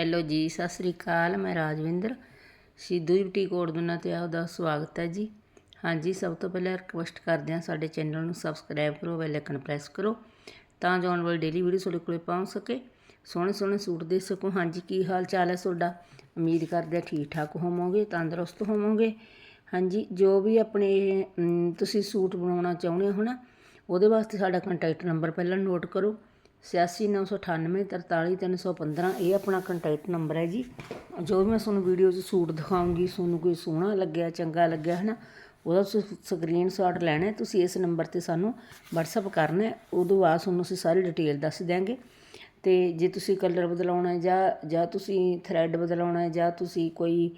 Hello ਜੀ, ਸਤਿ ਸ੍ਰੀ ਅਕਾਲ, ਮੈਂ Rajwinder. Sidhu ji boutique ਕੋਟਦੁਨਾ ਤੇ ਆਪਦਾ ਸਵਾਗਤ ਹੈ ਜੀ। ਹਾਂਜੀ, ਸਭ ਤੋਂ ਪਹਿਲਾਂ ਰਿਕਵੈਸਟ ਕਰਦੇ ਹਾਂ ਸਾਡੇ ਚੈਨਲ ਨੂੰ ਸਬਸਕ੍ਰਾਈਬ ਕਰੋ ਬੈਲ ਆਈਕਨ ਪ੍ਰੈਸ ਕਰੋ, ਤਾਂ ਜੋ ਆਉਣ ਵਾਲੀ ਡੇਲੀ ਵੀਡੀਓ ਤੁਹਾਡੇ ਕੋਲੇ ਪਹੁੰਚ ਸਕੇ। ਸੋਹਣੇ ਸੋਹਣੇ ਸੂਟ ਦੇ ਸਕੋ। ਹਾਂਜੀ, ਕੀ ਹਾਲ ਚਾਲ ਹੈ ਤੁਹਾਡਾ? ਉਮੀਦ ਕਰਦੇ ਹਾਂ ਠੀਕ ਠਾਕ ਹੋਵੋਗੇ, ਤੰਦਰੁਸਤ ਹੋਵੋਗੇ। ਹਾਂਜੀ, ਜੋ ਵੀ ਆਪਣੇ ਤੁਸੀਂ ਸੂਟ ਬਣਾਉਣਾ ਚਾਹੁੰਦੇ ਹੋ ਨਾ, ਉਹਦੇ ਵਾਸਤੇ ਸਾਡਾ ਕੰਟੈਕਟ ਨੰਬਰ ਪਹਿਲਾਂ ਨੋਟ ਕਰੋ। 8698433315 ਇਹ ਆਪਣਾ ਕੰਟੈਕਟ ਨੰਬਰ ਹੈ ਜੀ। ਜੋ ਵੀ ਮੈਂ ਤੁਹਾਨੂੰ ਵੀਡੀਓ 'ਚ ਸੂਟ ਦਿਖਾਉਂਗੀ, ਤੁਹਾਨੂੰ ਕੋਈ ਸੋਹਣਾ ਲੱਗਿਆ, ਚੰਗਾ ਲੱਗਿਆ ਹੈ ਨਾ ਉਹਦਾ ਤੁਸੀਂ ਸਕਰੀਨਸ਼ਾਟ ਲੈਣਾ ਤੁਸੀਂ ਇਸ ਨੰਬਰ ਤੇ ਸਾਨੂੰ WhatsApp ਕਰਨਾ ਹੈ। ਉਦੋਂ ਬਾਅਦ ਤੁਹਾਨੂੰ ਅਸੀਂ ਸਾਰੀ ਡਿਟੇਲ ਦੱਸ ਦਿਆਂਗੇ। ਤੇ ਜੇ ਤੁਸੀਂ ਕਲਰ ਬਦਲਾਉਣਾ ਜਾਂ ਜਾਂ ਤੁਸੀਂ ਥਰੈਡ ਬਦਲਾਉਣਾ ਜਾਂ ਤੁਸੀਂ ਕੋਈ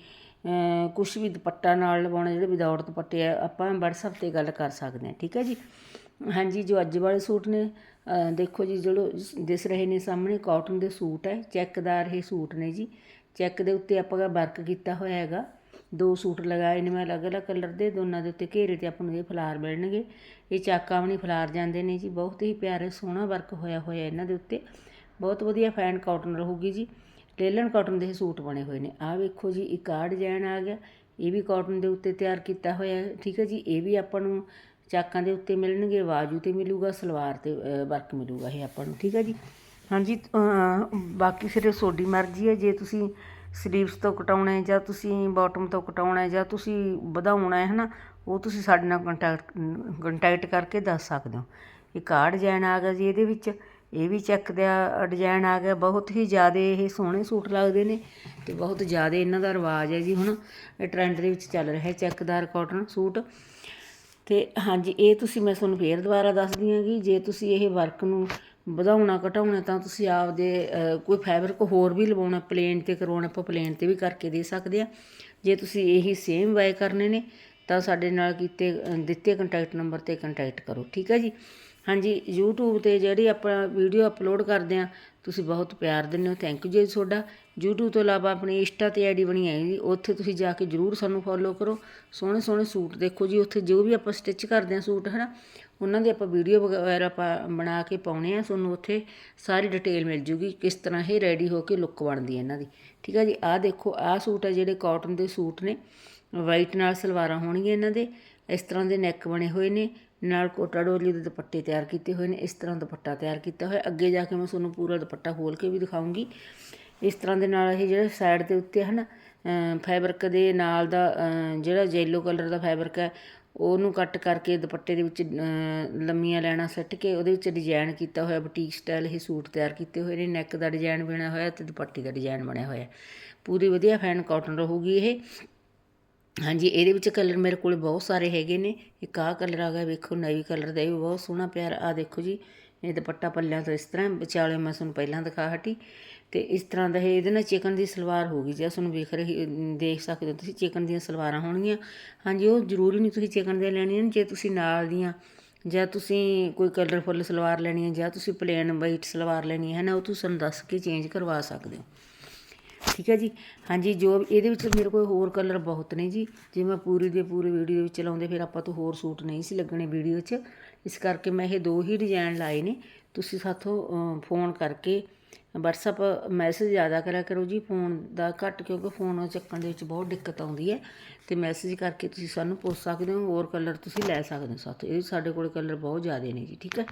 ਕੁਝ ਵੀ ਦੁਪੱਟਾ ਨਾਲ ਲਵਾਉਣਾ, ਜਿਹੜੇ ਵਿਦਆਊਟ ਦੁਪੱਟੇ ਆ, ਆਪਾਂ WhatsApp ਤੇ ਗੱਲ ਕਰ ਸਕਦੇ ਹਾਂ, ਠੀਕ ਹੈ ਜੀ? ਹਾਂਜੀ, ਜੋ ਅੱਜ ਵਾਲੇ ਸੂਟ ਨੇ ਦੇਖੋ ਜੀ, ਜਿਹੜੋ ਦਿਸ ਰਹੇ ਨੇ ਸਾਹਮਣੇ ਕਾਟਨ ਦੇ ਸੂਟ ਹੈ, ਚੈੱਕਦਾਰ ਇਹ ਸੂਟ ਨੇ ਜੀ। ਚੈੱਕ ਦੇ ਉੱਤੇ ਆਪਾਂ ਵਰਕ ਕੀਤਾ ਹੋਇਆ ਹੈਗਾ। ਦੋ ਸੂਟ ਲਗਾਏ ਨੇ, ਮੈਂ ਅਲੱਗ-ਅਲੱਗ ਕਲਰ ਦੇ, ਦੋਨਾਂ ਦੇ ਉੱਤੇ ਘੇਰੇ ਤੇ ਆਪਾਂ ਨੂੰ ਇਹ ਫਲਾਰ ਮਿਲਣਗੇ। ਇਹ ਚਾਕਾਂ ਵੀ ਨਹੀਂ ਫਲਾਰ ਜਾਂਦੇ ਨੇ ਜੀ, ਬਹੁਤ ਹੀ ਪਿਆਰੇ, ਸੋਹਣਾ ਵਰਕ ਹੋਇਆ ਹੋਇਆ ਇਹਨਾਂ ਦੇ ਉੱਤੇ। ਬਹੁਤ ਵਧੀਆ ਫੈਨ ਕਾਟਨ ਰਹੂਗੀ ਜੀ। ਲੇਲਨ ਕਾਟਨ ਦੇ ਇਹ ਸੂਟ ਬਣੇ ਹੋਏ ਨੇ। ਆਹ ਵੇਖੋ ਜੀ, ਇੱਕ ਆਹ ਡਿਜ਼ਾਈਨ ਆ ਗਿਆ। ਇਹ ਵੀ ਕਾਟਨ ਦੇ ਉੱਤੇ ਤਿਆਰ ਕੀਤਾ ਹੋਇਆ ਠੀਕ ਹੈ ਜੀ, ਇਹ ਵੀ ਆਪਾਂ ਨੂੰ ਚਾਕਾਂ ਦੇ ਉੱਤੇ ਮਿਲਣਗੇ ਬਾਜੂ ਤੇ ਮਿਲੂਗਾ, ਸਲਵਾਰ ਤੇ ਵਰਕ ਮਿਲੂਗਾ ਇਹ ਆਪਾਂ ਨੂੰ, ਠੀਕ ਹੈ ਜੀ? ਹਾਂਜੀ ਬਾਕੀ ਸਿਰੇ ਤੁਹਾਡੀ ਮਰਜ਼ੀ ਹੈ, ਜੇ ਤੁਸੀਂ ਸਲੀਵਸ ਤੋਂ ਕਟਾਉਣਾ ਹੈ ਜਾਂ ਤੁਸੀਂ ਬਾਟਮ ਤੋਂ ਕਟਾਉਣਾ ਹੈ ਜਾਂ ਤੁਸੀਂ ਵਧਾਉਣਾ ਹੈ, ਹਨਾ, ਉਹ ਤੁਸੀਂ ਸਾਡੇ ਨਾਲ ਕੰਟੈਕਟ ਕੰਟੈਕਟ ਕਰਕੇ ਦੱਸ ਸਕਦੇ ਹੋ। ਇੱਕ ਆਹ ਡਿਜ਼ਾਈਨ ਆ ਗਿਆ ਜੀ ਇਹਦੇ ਵਿੱਚ, ਇਹ ਵੀ ਚੈੱਕ ਦਾ ਡਿਜ਼ਾਈਨ ਆ ਗਿਆ, ਬਹੁਤ ਹੀ ਜ਼ਿਆਦਾ ਇਹ ਸੋਹਣੇ ਸੂਟ ਲੱਗਦੇ ਨੇ ਤੇ ਬਹੁਤ ਜ਼ਿਆਦਾ ਇਹਨਾਂ ਦਾ ਰਿਵਾਜ ਹੈ ਜੀ, ਹੁਣ ਇਹ ਟ੍ਰੈਂਡ ਦੇ ਵਿੱਚ ਚੱਲ ਰਿਹਾ ਹੈ ਚੈੱਕਦਾਰ ਕਾਟਨ ਸੂਟ। ਅਤੇ ਹਾਂਜੀ, ਇਹ ਤੁਸੀਂ ਮੈਂ ਤੁਹਾਨੂੰ ਫਿਰ ਦੁਬਾਰਾ ਦੱਸਦੀ ਹਾਂ ਕਿ ਜੇ ਤੁਸੀਂ ਇਹ ਵਰਕ ਨੂੰ ਵਧਾਉਣਾ, ਘਟਾਉਣਾ ਤਾਂ ਤੁਸੀਂ ਆਪਦੇ ਕੋਈ ਫੈਬਰਿਕ ਹੋਰ ਵੀ ਲਵਾਉਣਾ ਪਲੇਨ ਤੇ ਕਰਵਾਉਣਾ, ਆਪਾਂ ਪਲੇਨ ਤੇ ਵੀ ਕਰਕੇ ਦੇ ਸਕਦੇ ਹਾਂ। ਜੇ ਤੁਸੀਂ ਇਹੀ ਸੇਮ ਵਾਈ ਕਰਨੇ ਨੇ, ਤਾਂ ਸਾਡੇ ਨਾਲ ਕੀਤੇ ਦਿੱਤੇ ਕੰਟੈਕਟ ਨੰਬਰ ਤੇ ਕੰਟੈਕਟ ਕਰੋ, ਠੀਕ ਹੈ ਜੀ? ਹਾਂਜੀ ਯੂਟਿਊਬ ਤੇ ਜਿਹੜੀ ਆਪਾਂ ਵੀਡੀਓ ਅਪਲੋਡ ਕਰਦੇ ਹਾਂ, ਤੁਸੀਂ ਬਹੁਤ ਪਿਆਰ ਦਿੰਦੇ ਹੋ ਥੈਂਕ ਯੂ ਜੀ ਤੁਹਾਡਾ। ਯੂਟਿਊਬ ਤੋਂ ਇਲਾਵਾ ਆਪਣੀ ਇੰਸਟਾ ਤੇ ਆਈਡੀ ਬਣੀ ਹੈ ਜੀ, ਉੱਥੇ ਤੁਸੀਂ ਜਾ ਕੇ ਜਰੂਰ ਸਾਨੂੰ ਫੋਲੋ ਕਰੋ। ਸੋਹਣੇ ਸੋਹਣੇ ਸੂਟ ਦੇਖੋ ਜੀ, ਉੱਥੇ ਜੋ ਵੀ ਆਪਾਂ ਸਟਿਚ ਕਰਦੇ ਹਾਂ ਸੂਟ ਹੈ ਨਾ ਉਹਨਾਂ ਦੀ ਆਪਾਂ ਵੀਡੀਓ ਵਗੈਰਾ ਆਪਾਂ ਬਣਾ ਕੇ ਪਾਉਣੇ ਆ ਤੁਹਾਨੂੰ ਉੱਥੇ ਸਾਰੀ ਡਿਟੇਲ ਮਿਲ ਜੂਗੀ, ਕਿਸ ਤਰ੍ਹਾਂ ਇਹ ਰੈਡੀ ਹੋ ਕੇ ਲੁੱਕ ਬਣਦੀ ਹੈ ਇਹਨਾਂ ਦੀ। ਠੀਕ ਹੈ ਜੀ, ਆਹ ਦੇਖੋ, ਆਹ ਸੂਟ ਹੈ ਜਿਹੜੇ ਕਾਟਨ ਦੇ ਸੂਟ ਨੇ ਵਾਈਟ ਨਾਲ ਸਲਵਾਰਾਂ ਹੋਣਗੀਆਂ ਇਹਨਾਂ ਦੇ, ਇਸ ਤਰ੍ਹਾਂ ਦੇ ਨੈਕ ਬਣੇ ਹੋਏ ਨੇ ਨਾਲ ਕੋਟਾ ਡੋਲੀ ਦੇ ਦੁਪੱਟੇ ਤਿਆਰ ਕੀਤੇ ਹੋਏ ਨੇ, ਇਸ ਤਰ੍ਹਾਂ ਦੁਪੱਟਾ ਤਿਆਰ ਕੀਤਾ ਹੋਇਆ। ਅੱਗੇ ਜਾ ਕੇ ਮੈਂ ਤੁਹਾਨੂੰ ਪੂਰਾ ਦੁਪੱਟਾ ਖੋਲ ਕੇ ਵੀ ਦਿਖਾਉਂਗੀ। ਇਸ ਤਰ੍ਹਾਂ ਦੇ ਨਾਲ ਇਹ ਜਿਹੜਾ ਸਾਈਡ ਦੇ ਉੱਤੇ ਹਨ ਫੈਬਰਿਕ ਦੇ ਨਾਲ ਦਾ ਜਿਹੜਾ ਯੈਲੋ ਕਲਰ ਦਾ ਫੈਬਰਿਕ ਹੈ, ਉਹਨੂੰ ਕੱਟ ਕਰਕੇ ਦੁਪੱਟੇ ਦੇ ਵਿੱਚ ਲੰਮੀਆਂ ਲੈਣਾ ਸੱਟ ਕੇ ਉਹਦੇ ਵਿੱਚ ਡਿਜ਼ਾਈਨ ਕੀਤਾ ਹੋਇਆ ਬੁਟੀਕ ਸਟਾਈਲ ਇਹ ਸੂਟ ਤਿਆਰ ਕੀਤੇ ਹੋਏ ਨੇ। ਨੈਕ ਦਾ ਡਿਜ਼ਾਈਨ ਬਣਿਆ ਹੋਇਆ ਤੇ ਦੁਪੱਟੇ ਦਾ ਡਿਜ਼ਾਈਨ ਬਣਿਆ ਹੋਇਆ। ਪੂਰੀ ਵਧੀਆ ਫੈਨ ਕਾਟਨ ਰਹੂਗੀ ਇਹ। ਹਾਂਜੀ, ਇਹਦੇ ਵਿੱਚ ਕਲਰ ਮੇਰੇ ਕੋਲ ਬਹੁਤ ਸਾਰੇ ਹੈਗੇ ਨੇ। ਇੱਕ ਆਹ ਕਲਰ ਆ ਗਿਆ, ਵੇਖੋ, ਨਵੀਂ ਕਲਰ ਦਾ, ਇਹ ਵੀ ਬਹੁਤ ਸੋਹਣਾ ਪਿਆਰ। ਆ ਦੇਖੋ ਜੀ, ਇਹ ਦੁਪੱਟਾ ਪੱਲਿਆਂ ਤੋਂ ਇਸ ਤਰ੍ਹਾਂ, ਵਿਚਾਲੇ ਮੈਂ ਤੁਹਾਨੂੰ ਪਹਿਲਾਂ ਦਿਖਾ ਹਟੀ। ਤੇ ਇਸ ਤਰ੍ਹਾਂ ਦਾ ਇਹ, ਇਹਦੇ ਨਾਲ ਚਿਕਨ ਦੀ ਸਲਵਾਰ ਹੋਗੀ ਜੇ ਤੁਹਾਨੂੰ ਵੇਖ ਰਹੀ, ਦੇਖ ਸਕਦੇ ਹੋ ਤੁਸੀਂ, ਚਿਕਨ ਦੀਆਂ ਸਲਵਾਰਾਂ ਹੋਣਗੀਆਂ। ਹਾਂਜੀ, ਉਹ ਜ਼ਰੂਰੀ ਨਹੀਂ ਤੁਸੀਂ ਚਿਕਨ ਦੀਆਂ ਲੈਣੀਆਂ ਨੇ, ਜੇ ਤੁਸੀਂ ਨਾਲ ਦੀਆਂ, ਜਾਂ ਤੁਸੀਂ ਕੋਈ ਕਲਰਫੁੱਲ ਸਲਵਾਰ ਲੈਣੀ ਹੈ, ਜਾਂ ਤੁਸੀਂ ਪਲੇਨ ਵਾਈਟ ਸਲਵਾਰ ਲੈਣੀ ਹੈ ਨਾ, ਉਹ ਤੁਸੀਂ ਸਾਨੂੰ ਦੱਸ ਕੇ ਚੇਂਜ ਕਰਵਾ ਸਕਦੇ ਹੋ। ਠੀਕ ਹੈ ਜੀ? ਹਾਂਜੀ, ਜੋ ਇਹਦੇ ਵਿੱਚ ਮੇਰੇ ਕੋਲ ਹੋਰ ਕਲਰ ਬਹੁਤ ਨੇ ਜੀ। ਜੇ ਮੈਂ ਪੂਰੀ ਦੇ ਪੂਰੇ ਵੀਡੀਓ ਦੇ ਵਿੱਚ ਲਾਉਂਦੇ ਫਿਰ ਆਪਾਂ ਤੋਂ ਹੋਰ ਸੂਟ ਨਹੀਂ ਸੀ ਲੱਗਣੇ ਵੀਡੀਓ 'ਚ। ਇਸ ਕਰਕੇ ਮੈਂ ਇਹ ਦੋ ਹੀ ਡਿਜ਼ਾਈਨ ਲਾਏ ਨੇ। ਤੁਸੀਂ ਸਾਥੋਂ ਫੋਨ ਕਰਕੇ WhatsApp ਮੈਸੇਜ ਜ਼ਿਆਦਾ ਕਰਿਆ ਕਰੋ ਜੀ। ਫੋਨ ਦਾ ਘੱਟ, ਕਿਉਂਕਿ ਫੋਨ ਚੱਕਣ ਦੇ ਵਿੱਚ ਬਹੁਤ ਦਿੱਕਤ ਆਉਂਦੀ ਹੈ। ਤੇ ਮੈਸੇਜ ਕਰਕੇ ਤੁਸੀਂ ਸਾਨੂੰ ਪੁੱਛ ਸਕਦੇ ਹੋ, ਹੋਰ ਕਲਰ ਤੁਸੀਂ ਲੈ ਸਕਦੇ ਹੋ ਸਾਥੋਂ। ਇਹ ਸਾਡੇ ਕੋਲ ਕਲਰ ਬਹੁਤ ਜ਼ਿਆਦੇ ਨੇ ਜੀ, ਠੀਕ ਹੈ?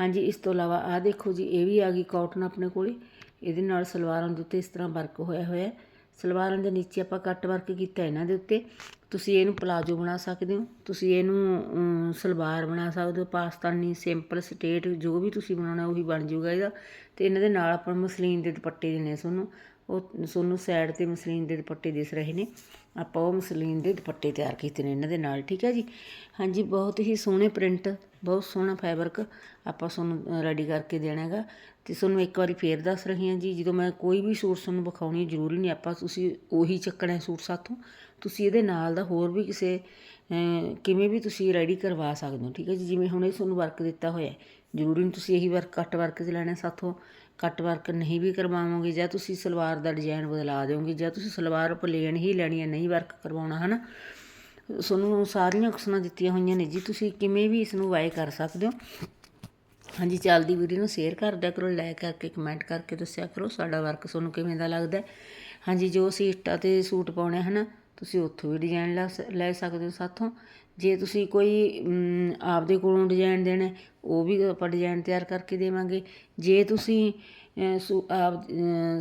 ਹਾਂਜੀ, ਇਸ ਤੋਂ ਇਲਾਵਾ ਆਹ ਦੇਖੋ ਜੀ, ਇਹ ਵੀ ਆ ਗਈ ਕਾਟਨ ਆਪਣੇ ਕੋਲੇ। ਇਹਦੇ ਨਾਲ ਸਲਵਾਰਾਂ ਦੇ ਉੱਤੇ ਇਸ ਤਰ੍ਹਾਂ ਵਰਕ ਹੋਇਆ ਹੋਇਆ ਸਲਵਾਰਾਂ ਦੇ ਨੀਚੇ ਆਪਾਂ ਕੱਟ ਵਰਕ ਕੀਤਾ ਇਹਨਾਂ ਦੇ ਉੱਤੇ। ਤੁਸੀਂ ਇਹਨੂੰ ਪਲਾਜੋ ਬਣਾ ਸਕਦੇ ਹੋ। ਤੁਸੀਂ ਇਹਨੂੰ ਸਲਵਾਰ ਬਣਾ ਸਕਦੇ ਹੋ। ਪਾਕਿਸਤਾਨੀ ਸਿੰਪਲ ਸਟੇਟ ਜੋ ਵੀ ਤੁਸੀਂ ਬਣਾਉਣਾ ਉਹੀ ਬਣ ਜਾਊਗਾ ਇਹਦਾ। ਤੇ ਇਹਨਾਂ ਦੇ ਨਾਲ ਆਪਾਂ ਮਸਲੀਨ ਦੇ ਦੁਪੱਟੇ ਦੇਣੇ ਤੁਹਾਨੂੰ ਉਹ ਤੁਹਾਨੂੰ ਸਾਈਡ ਤੇ ਮਸਲੀਨ ਦੇ ਦੁਪੱਟੇ ਦਿਸ ਰਹੇ ਨੇ। ਆਪਾਂ ਉਹ ਮਸਲੀਨ ਦੇ ਦੁਪੱਟੇ ਤਿਆਰ ਕੀਤੇ ਨੇ ਇਹਨਾਂ ਦੇ ਨਾਲ, ਠੀਕ ਹੈ ਜੀ? ਹਾਂਜੀ, ਬਹੁਤ ਹੀ ਸੋਹਣੇ ਪ੍ਰਿੰਟ ਬਹੁਤ ਸੋਹਣਾ ਫੈਬਰਿਕ ਆਪਾਂ ਤੁਹਾਨੂੰ ਰੈਡੀ ਕਰਕੇ ਦੇਣਾ ਹੈਗਾ। ਤੇ ਤੁਹਾਨੂੰ ਇੱਕ ਵਾਰੀ ਫੇਰ ਦੱਸ ਰਹੀ ਹਾਂ ਜੀ, ਜਦੋਂ ਮੈਂ ਕੋਈ ਵੀ ਸੂਟ ਤੁਹਾਨੂੰ ਵਿਖਾਉਣੀ ਜ਼ਰੂਰੀ ਨਹੀਂ ਆਪਾਂ ਤੁਸੀਂ ਉਹੀ ਚੱਕਣਾ ਹੈ ਸੂਟ ਸਾਥੋਂ। ਤੁਸੀਂ ਇਹਦੇ ਨਾਲ ਦਾ ਹੋਰ ਵੀ ਕਿਸੇ ਕਿਵੇਂ ਵੀ ਤੁਸੀਂ ਰੈਡੀ ਕਰਵਾ ਸਕਦੇ ਹੋ, ਠੀਕ ਹੈ ਜੀ? ਜਿਵੇਂ ਹੁਣ ਇਹ ਤੁਹਾਨੂੰ ਵਰਕ ਦਿੱਤਾ ਹੋਇਆ ਜ਼ਰੂਰੀ ਨਹੀਂ ਤੁਸੀਂ ਇਹੀ ਵਰਕ ਕੱਟ ਵਰਕ 'ਚ ਲੈਣਾ ਸਾਥੋਂ। ਕੱਟ ਵਰਕ ਨਹੀਂ ਵੀ ਕਰਵਾਵੋਗੇ, ਜਾਂ ਤੁਸੀਂ ਸਲਵਾਰ ਦਾ ਡਿਜ਼ਾਈਨ ਬਦਲਾ ਦਿਓਗੇ, ਜਾਂ ਤੁਸੀਂ ਸਲਵਾਰ ਪਲੇਨ ਹੀ ਲੈਣੀ ਹੈ, ਨਹੀਂ ਵਰਕ ਕਰਵਾਉਣਾ, ਹਨਾ? ਤੁਹਾਨੂੰ ਸਾਰੀਆਂ ਕਿਸਮਾਂ ਦਿੱਤੀਆਂ ਹੋਈਆਂ ਨੇ ਜੀ। ਤੁਸੀਂ ਕਿਵੇਂ ਵੀ ਇਸ ਨੂੰ ਵਾਏ ਕਰ ਸਕਦੇ ਹੋ। ਹਾਂਜੀ, ਚੱਲਦੀ ਵੀਡੀਓ ਨੂੰ ਸ਼ੇਅਰ ਕਰ ਦਿਆ ਕਰੋ ਲਾਈਕ ਕਰਕੇ ਕਮੈਂਟ ਕਰਕੇ ਦੱਸਿਆ ਕਰੋ, ਸਾਡਾ ਵਰਕ ਤੁਹਾਨੂੰ ਕਿਵੇਂ ਦਾ ਲੱਗਦਾ। ਹਾਂਜੀ, ਜੋ ਅਸੀਂ ਇੱਟਾਂ ਤੇ ਸੂਟ ਪਾਉਣੇ ਹਨ, ਤੁਸੀਂ ਉੱਥੋਂ ਵੀ ਡਿਜ਼ਾਈਨ ਲੈ ਲੈ ਸਕਦੇ ਹੋ ਸਾਥੋਂ। ਜੇ ਤੁਸੀਂ ਕੋਈ ਆਪਦੇ ਕੋਲੋਂ ਡਿਜ਼ਾਈਨ ਦੇਣਾ ਉਹ ਵੀ ਆਪਾਂ ਡਿਜ਼ਾਈਨ ਤਿਆਰ ਕਰਕੇ ਦੇਵਾਂਗੇ। ਜੇ ਤੁਸੀਂ ਸੂ, ਆਪ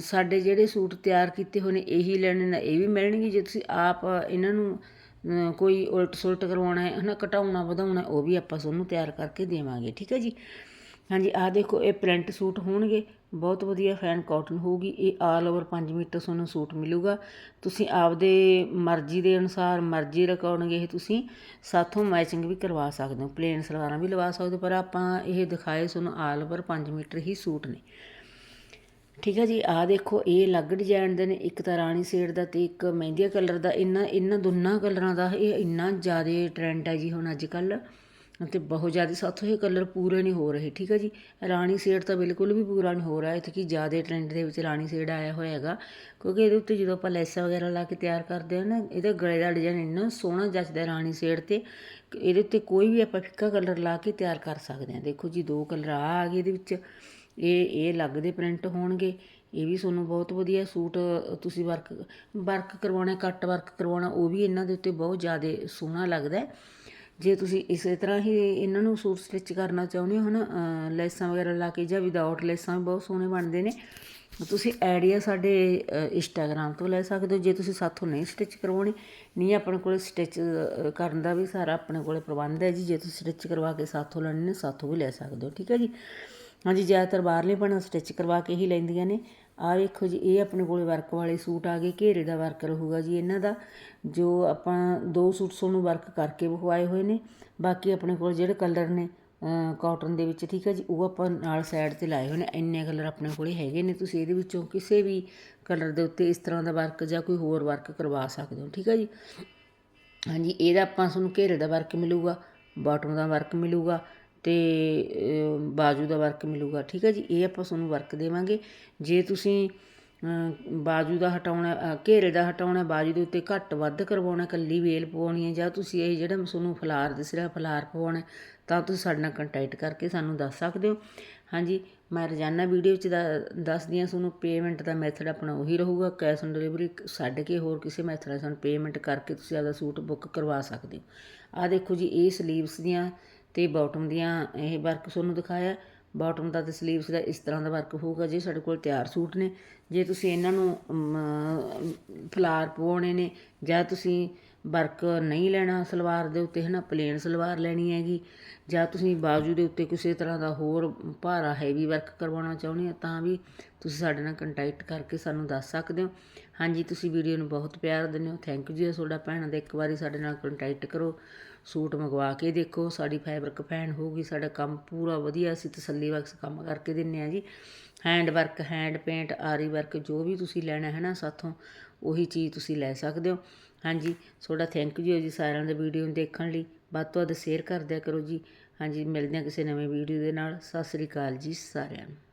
ਸਾਡੇ ਜਿਹੜੇ ਸੂਟ ਤਿਆਰ ਕੀਤੇ ਹੋਏ ਨੇ, ਇਹੀ ਲੈਣੇ ਨੇ, ਇਹ ਵੀ ਮਿਲਣਗੇ। ਜੇ ਤੁਸੀਂ ਆਪ ਇਹਨਾਂ ਨੂੰ ਕੋਈ ਉਲਟ ਸੁਲਟ ਕਰਵਾਉਣਾ ਹੈ, ਹਨਾ, ਘਟਾਉਣਾ, ਵਧਾਉਣਾ, ਉਹ ਵੀ ਆਪਾਂ ਤੁਹਾਨੂੰ ਤਿਆਰ ਕਰਕੇ ਦੇਵਾਂਗੇ, ਠੀਕ ਹੈ ਜੀ? ਹਾਂਜੀ, ਆਹ ਦੇਖੋ, ਇਹ ਪ੍ਰਿੰਟ ਸੂਟ ਹੋਣਗੇ, ਬਹੁਤ ਵਧੀਆ ਫੈਨ ਕਾਟਨ ਹੋਊਗੀ, ਇਹ ਆਲ ਓਵਰ 5 ਮੀਟਰ ਤੁਹਾਨੂੰ ਸੂਟ ਮਿਲੂਗਾ। ਤੁਸੀਂ ਆਪਦੇ ਮਰਜ਼ੀ ਦੇ ਅਨੁਸਾਰ ਮਰਜ਼ੀ ਰਕਾਉਣਗੇ ਇਹ ਤੁਸੀਂ, ਸਾਥੋਂ ਮੈਚਿੰਗ ਵੀ ਕਰਵਾ ਸਕਦੇ ਹੋ ਪਲੇਨ ਸਲਵਾਰਾਂ ਵੀ ਲਵਾ ਸਕਦੇ ਹੋ, ਪਰ ਆਪਾਂ ਇਹ ਦਿਖਾਏ ਤੁਹਾਨੂੰ ਆਲ ਓਵਰ 5 ਮੀਟਰ ਹੀ ਸੂਟ ਨੇ। ਠੀਕ ਹੈ ਜੀ, ਆਹ ਦੇਖੋ, ਇਹ ਅਲੱਗ ਡਿਜ਼ਾਈਨ ਦੇ ਨੇ, ਇੱਕ ਤਾਂ ਰਾਣੀ ਸ਼ੇਡ ਦਾ ਤੇ ਇੱਕ ਮਹਿੰਦੀਆ ਕਲਰ ਦਾ ਇਹਨਾਂ ਇਹਨਾਂ ਦੋਨਾਂ ਕਲਰਾਂ ਦਾ, ਇਹ ਇੰਨਾ ਜ਼ਿਆਦਾ ਟ੍ਰੈਂਡ ਹੈ ਜੀ ਹੁਣ ਅੱਜ ਕੱਲ ਤੇ ਬਹੁਤ ਜ਼ਿਆਦਾ, ਸਾਥੋਂ ਇਹ ਕਲਰ ਪੂਰੇ ਨਹੀਂ ਹੋ ਰਹੇ, ਠੀਕ ਹੈ ਜੀ। ਰਾਣੀ ਸ਼ੇਡ ਤਾਂ ਬਿਲਕੁਲ ਵੀ ਪੂਰਾ ਨਹੀਂ ਹੋ ਰਿਹਾ, ਇੱਥੇ ਕਿ ਜ਼ਿਆਦਾ ਟ੍ਰੈਂਡ ਦੇ ਵਿੱਚ ਰਾਣੀ ਸ਼ੇਡ ਆਇਆ ਹੋਇਆ ਹੈਗਾ। ਕਿਉਂਕਿ ਇਹਦੇ ਉੱਤੇ ਜਦੋਂ ਆਪਾਂ ਲੈਸਾਂ ਵਗੈਰਾ ਲਾ ਕੇ ਤਿਆਰ ਕਰਦੇ ਹਾਂ ਨਾ, ਇਹਦਾ ਗਲੇ ਦਾ ਡਿਜ਼ਾਈਨ ਇੰਨਾ ਸੋਹਣਾ ਜੱਚਦਾ ਰਾਣੀ ਸ਼ੇਡ ਤੇ, ਇਹਦੇ ਉੱਤੇ ਕੋਈ ਵੀ ਆਪਾਂ ਫਿੱਕਾ ਕਲਰ ਲਾ ਕੇ ਤਿਆਰ ਕਰ ਸਕਦੇ ਹਾਂ। ਦੇਖੋ ਜੀ, ਦੋ ਕਲਰ ਆ ਆ ਗਏ ਇਹਦੇ ਵਿੱਚ। ਇਹ ਇਹ ਅਲੱਗ ਦੇ ਪ੍ਰਿੰਟ ਹੋਣਗੇ। ਇਹ ਵੀ ਤੁਹਾਨੂੰ ਬਹੁਤ ਵਧੀਆ ਸੂਟ ਤੁਸੀਂ ਵਰਕ ਵਰਕ ਕਰਵਾਉਣਾ ਕੱਟ ਵਰਕ ਕਰਵਾਉਣਾ, ਉਹ ਵੀ ਇਹਨਾਂ ਦੇ ਉੱਤੇ ਬਹੁਤ ਜ਼ਿਆਦਾ ਸੋਹਣਾ ਲੱਗਦਾ। ਜੇ ਤੁਸੀਂ ਇਸੇ ਤਰ੍ਹਾਂ ਹੀ ਇਹਨਾਂ ਨੂੰ ਸੂਟ ਸਟਿਚ ਕਰਨਾ ਚਾਹੁੰਦੇ ਹੋ ਨਾ ਲੈਸਾਂ ਵਗੈਰਾ ਲਾ ਕੇ ਜਾਂ ਵਿਦਆਊਟ ਲੈਸਾਂ ਵੀ ਬਹੁਤ ਸੋਹਣੇ ਬਣਦੇ ਨੇ ਤੁਸੀਂ ਆਈਡੀਆ ਸਾਡੇ ਇੰਸਟਾਗ੍ਰam ਤੋਂ ਲੈ ਸਕਦੇ ਹੋ। ਜੇ ਤੁਸੀਂ ਸਾਥੋਂ ਨਹੀਂ ਸਟਿਚ ਕਰਵਾਉਣੀ, ਨਹੀਂ ਆਪਣੇ ਕੋਲ ਸਟਿਚ ਕਰਨ ਦਾ ਵੀ ਸਾਰਾ ਆਪਣੇ ਕੋਲ ਪ੍ਰਬੰਧ ਹੈ ਜੀ। ਜੇ ਤੁਸੀਂ ਸਟਿਚ ਕਰਵਾ ਕੇ ਸਾਥੋਂ ਲੈਣੇ ਨੇ, ਸਾਥੋਂ ਵੀ ਲੈ ਸਕਦੇ ਹੋ, ਠੀਕ ਹੈ ਜੀ? ਹਾਂਜੀ, ਜ਼ਿਆਦਾਤਰ ਬਾਹਰਲੇ ਬਣਾ ਸਟਿਚ ਕਰਵਾ ਕੇ ਹੀ ਲੈਂਦੀਆਂ ਨੇ। ਆਹ ਵੇਖੋ ਜੀ, ਇਹ ਆਪਣੇ ਕੋਲੇ ਵਰਕ ਵਾਲੇ ਸੂਟ ਆ ਗਏ, ਘੇਰੇ ਦਾ ਵਰਕ ਰਹੂਗਾ ਜੀ ਇਹਨਾਂ ਦਾ, ਜੋ ਆਪਾਂ ਦੋ ਸੂਟ ਤੁਹਾਨੂੰ ਵਰਕ ਕਰਕੇ ਵਿਖਵਾਏ ਹੋਏ ਨੇ। ਬਾਕੀ ਆਪਣੇ ਕੋਲ ਜਿਹੜੇ ਕਲਰ ਨੇ ਕਾਟਨ ਦੇ ਵਿੱਚ, ਠੀਕ ਹੈ ਜੀ, ਉਹ ਆਪਾਂ ਨਾਲ ਸਾਈਡ ਤੇ ਲਾਏ ਹੋਏ ਨੇ। ਇੰਨੇ ਕਲਰ ਆਪਣੇ ਕੋਲੇ ਹੈਗੇ ਨੇ, ਤੁਸੀਂ ਇਹਦੇ ਵਿੱਚੋਂ ਕਿਸੇ ਵੀ ਕਲਰ ਦੇ ਉੱਤੇ ਇਸ ਤਰ੍ਹਾਂ ਦਾ ਵਰਕ ਜਾਂ ਕੋਈ ਹੋਰ ਵਰਕ ਕਰਵਾ ਸਕਦੇ ਹੋ, ਠੀਕ ਹੈ ਜੀ। ਹਾਂਜੀ, ਇਹਦਾ ਆਪਾਂ ਤੁਹਾਨੂੰ ਘੇਰੇ ਦਾ ਵਰਕ ਮਿਲੂਗਾ ਬਾਟਮ ਦਾ ਵਰਕ ਮਿਲੂਗਾ ਅਤੇ ਬਾਜੂ ਦਾ ਵਰਕ ਮਿਲੂਗਾ। ਠੀਕ ਹੈ ਜੀ? ਇਹ ਆਪਾਂ ਤੁਹਾਨੂੰ ਵਰਕ ਦੇਵਾਂਗੇ। ਜੇ ਤੁਸੀਂ ਬਾਜੂ ਦਾ ਹਟਾਉਣਾ ਘੇਰੇ ਦਾ ਹਟਾਉਣਾ, ਬਾਜੂ ਦੇ ਉੱਤੇ ਘੱਟ ਵੱਧ ਕਰਵਾਉਣਾ ਕੱਲੀ ਵੇਲ ਪਵਾਉਣੀ ਹੈ ਜਾਂ ਤੁਸੀਂ ਇਹ ਜਿਹੜਾ ਤੁਹਾਨੂੰ ਫਲਾਰ ਦਿਸ ਰਿਹਾ, ਫਲਾਰ ਪਵਾਉਣਾ, ਤਾਂ ਤੁਸੀਂ ਸਾਡੇ ਨਾਲ ਕੰਟੈਕਟ ਕਰਕੇ ਸਾਨੂੰ ਦੱਸ ਸਕਦੇ ਹੋ। ਹਾਂਜੀ, ਮੈਂ ਰੋਜ਼ਾਨਾ ਵੀਡੀਓ ਵਿੱਚ ਦਾ- ਦੱਸਦੀ ਹਾਂ ਤੁਹਾਨੂੰ ਪੇਮੈਂਟ ਦਾ ਮੈਥਡ ਆਪਣਾ ਉਹੀ ਰਹੂਗਾ। ਕੈਸ਼ ਔਨ ਡਿਲੀਵਰੀ ਛੱਡ ਕੇ ਹੋਰ ਕਿਸੇ ਮੈਥਡ ਨਾਲ ਸਾਨੂੰ ਪੇਮੈਂਟ ਕਰਕੇ ਤੁਸੀਂ ਆਪਦਾ ਸੂਟ ਬੁੱਕ ਕਰਵਾ ਸਕਦੇ ਹੋ। ਆਹ ਦੇਖੋ ਜੀ, ਇਹ ਸਲੀਵਸ ਦੀਆਂ ਤੇ ਬਾਟਮ ਦੀਆਂ ਇਹ ਵਰਕ ਤੁਹਾਨੂੰ ਦਿਖਾਇਆ। ਬਾਟਮ ਦਾ ਤੇ ਸਲੀਵਸ ਦਾ ਇਸ ਤਰ੍ਹਾਂ ਦਾ ਵਰਕ ਹੋਊਗਾ ਜੇ ਸਾਡੇ ਕੋਲ ਤਿਆਰ ਸੂਟ ਨੇ। ਜੇ ਤੁਸੀਂ ਇਹਨਾਂ ਨੂੰ ਫਲਾਰ ਪਵਾਉਣੇ ਨੇ ਜਾਂ ਤੁਸੀਂ ਵਰਕ ਨਹੀਂ ਲੈਣਾ ਸਲਵਾਰ ਦੇ ਉੱਤੇ ਹੈ ਨਾ ਪਲੇਨ ਸਲਵਾਰ ਲੈਣੀ ਹੈਗੀ ਜਾਂ ਤੁਸੀਂ ਬਾਜੂ ਦੇ ਉੱਤੇ ਕਿਸੇ ਤਰ੍ਹਾਂ ਦਾ ਹੋਰ ਭਾਰਾ ਹੈਵੀ ਵਰਕ ਕਰਵਾਉਣਾ ਚਾਹੁੰਦੇ ਹੋ ਤਾਂ ਵੀ ਤੁਸੀਂ ਸਾਡੇ ਨਾਲ ਕੰਟੈਕਟ ਕਰਕੇ ਸਾਨੂੰ ਦੱਸ ਸਕਦੇ ਹੋ। ਹਾਂਜੀ, ਤੁਸੀਂ ਵੀਡੀਓ ਨੂੰ ਬਹੁਤ ਪਿਆਰ ਦਿੰਦੇ ਹੋ। ਥੈਂਕ ਯੂ ਜੀ, ਤੁਹਾਡਾ ਭੈਣਾਂ ਦਾ ਇੱਕ ਵਾਰੀ ਸਾਡੇ ਨਾਲ ਕੰਟੈਕਟ ਕਰੋ। ਸੂਟ ਮੰਗਵਾ ਕੇ ਦੇਖੋ, ਸਾਡੀ ਫੈਬਰਿਕ ਫੈਨ ਹੋਊਗੀ, ਸਾਡਾ ਕੰਮ ਪੂਰਾ ਵਧੀਆ, ਅਸੀਂ ਤਸੱਲੀ ਬਖਸ਼ ਕੰਮ ਕਰਕੇ ਦਿੰਨੇ ਆ ਜੀ। ਹੈਂਡ ਵਰਕ ਹੈਂਡ ਪੇਂਟ ਆਰੀ ਵਰਕ ਜੋ ਵੀ ਤੁਸੀਂ ਲੈਣਾ ਹੈ ਨਾ ਸਾਥੋਂ, ਉਹੀ ਚੀਜ਼ ਤੁਸੀਂ ਲੈ ਸਕਦੇ ਹੋ। ਹਾਂਜੀ, ਤੁਹਾਡਾ ਥੈਂਕ ਯੂ ਜੀ ਸਾਰਿਆਂ ਦੇ ਵੀਡੀਓ ਨੂੰ ਦੇਖਣ ਲਈ। ਵੱਧ ਤੋਂ ਵੱਧ ਸ਼ੇਅਰ ਕਰਦਿਆ ਕਰੋ ਜੀ। ਹਾਂਜੀ, ਮਿਲਦੇ ਹਾਂ ਕਿਸੇ ਨਵੇਂ ਵੀਡੀਓ ਦੇ ਨਾਲ। ਸਤਿ ਸ੍ਰੀ ਅਕਾਲ ਜੀ ਸਾਰਿਆਂ ਨੂੰ।